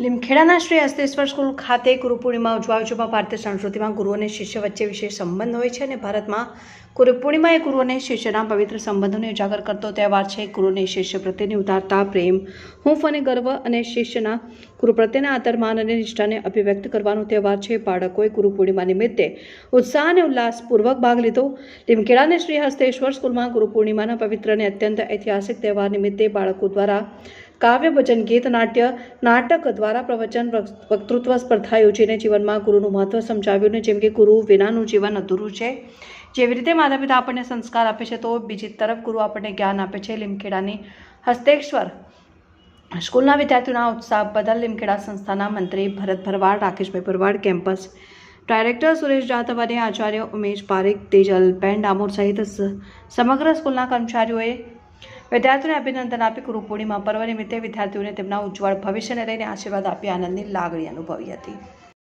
લીમખેડાના Shri Hasteshwar school ખાતે ગુરુપૂર્ણિમા ઉજવાય છે. ભારતીય સંસ્કૃતિમાં ગુરુ અને શિષ્ય વચ્ચે વિશેષ સંબંધ હોય છે અને ભારતમાં ગુરુપૂર્ણિમા એ ગુરુ અને શિષ્યના પવિત્ર સંબંધોને ઉજાગર કરતો તહેવાર છે. ગુરુ અને શિષ્ય પ્રત્યેની ઉદારતા, પ્રેમ, હૂંફ અને ગર્વ અને શિષ્યના ગુરુ પ્રત્યેના આદરમાન અને નિષ્ઠાને અભિવ્યક્ત કરવાનો તહેવાર છે. બાળકોએ ગુરુપૂર્ણિમા નિમિત્તે ઉત્સાહ અને ઉલ્લાસપૂર્વક ભાગ લીધો. લીમખેડાને શ્રી હસ્તેશ્વર સ્કૂલમાં ગુરુપૂર્ણિમાના પવિત્ર અને અત્યંત ઐતિહાસિક તહેવાર નિમિત્તે બાળકો દ્વારા કાવ્ય ભજન ગીત, નાટ્ય, નાટક દ્વારા પ્રવચન વક્તૃત્વ, સ્પર્ધા યોજીને જીવનમાં ગુરુનું મહત્વ સમજાવ્યું ને જેમ કે ગુરુ વિનાનું જીવન અધૂરું છે. જેવી રીતે માતા પિતા આપણને સંસ્કાર આપે છે, તો બીજી તરફ ગુરુ આપણને જ્ઞાન આપે છે. લીમખેડાની હસ્તેશ્વર સ્કૂલના વિદ્યાર્થીઓના ઉત્સાહ બદલ લીમખેડા સંસ્થાના મંત્રી ભરત ભરવાડ, રાકેશભાઈ ભરવાડ, કેમ્પસ ડાયરેક્ટર સુરેશ જાધવ અને આચાર્ય ઉમેશ પારેખ તેજલ બેન ડામોર સહિત સમગ્ર સ્કૂલના કર્મચારીઓએ વિદ્યાર્થીઓને અભિનંદન આપી ગુરુ પૂર્ણિમા પર્વ નિમિત્તે વિદ્યાર્થીઓને તેમના ઉજ્જવળ ભવિષ્યને લઈને આશીર્વાદ આપી આનંદની લાગણી અનુભવી હતી.